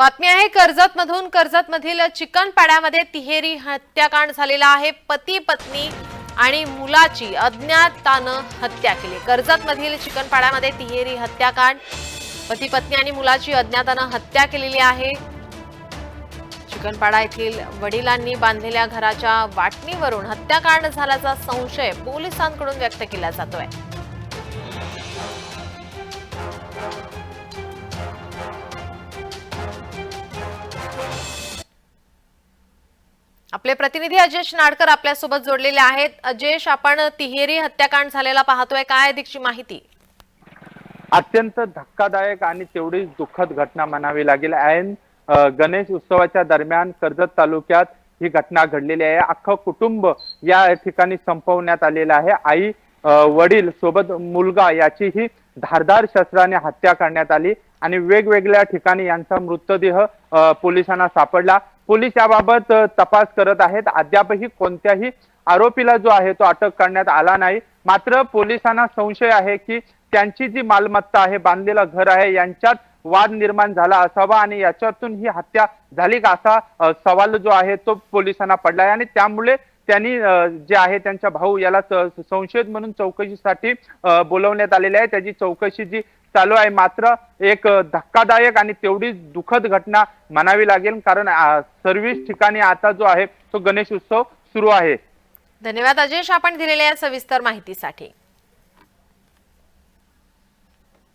बातमी आहे कर्जत मधून कर्जत मधील चिकन पाड्यामध्ये तिहेरी हत्याकांड झालेला आहे. पती पत्नी आणि मुलाची अज्ञातानं हत्या केली. कर्जत मधील चिकन पाड्यामध्ये तिहेरी हत्याकांड पती पत्नी आणि मुलाची अज्ञातानं हत्या केलेली आहे. चिकनपाडा येथील वडिलांनी बांधलेल्या घराच्या वाटणीवरून हत्याकांड झाल्याचा संशय पोलिसांकडून व्यक्त केला जातोय. आपले प्रतिनिधी अजेश नाडकर आपल्यासोबत जोडलेले आहेत. अजेश आपण तिहेरी हत्याकांड झालेला पाहतोय. काय अधिकची माहिती? अत्यंत धक्कादायक आणि तेवढीच दुःखद घटना म्हणावी लागेल. ऐन गणेश उत्सवाच्या दरम्यान कर्जत तालुक्यात ही घटना घडलेली आहे. अख्खं कुटुंब या ठिकाणी संपवण्यात आलेलं आहे. आई वडील सोबत मुलगा याचीही धारदार शस्त्राने हत्या करण्यात आली आणि वेगवेगळ्या ठिकाणी यांचा मृतदेह पोलिसांना सापडला. पोलीस याबाबत तपास करत आहेत. अद्यापही कोणत्याही आरोपीला जो आहे तो अटक करण्यात आला नाही. मात्र पोलिसांना संशय आहे की त्यांची जी मालमत्ता आहे बांधलेलं घर आहे यांच्यात वाद निर्माण झाला असावा आणि याच्यातून ही हत्या झाली का असा सवाल जो आहे तो पोलिसांना पडला आहे आणि त्यामुळे त्यांनी जे आहे त्यांचा भाऊ याला संशयित म्हणून चौकशीसाठी बोलवण्यात आलेले आहे. त्याची चौकशी जी चालू आहे मात्र एक धक्कादायक आणि तेवढीच दुःखद घटना म्हणावी लागेल. कारण सर्वच ठिकाणी आता जो आहे तो गणेश उत्सव सुरू आहे. धन्यवाद अजेश आपण दिलेल्या सविस्तर माहितीसाठी.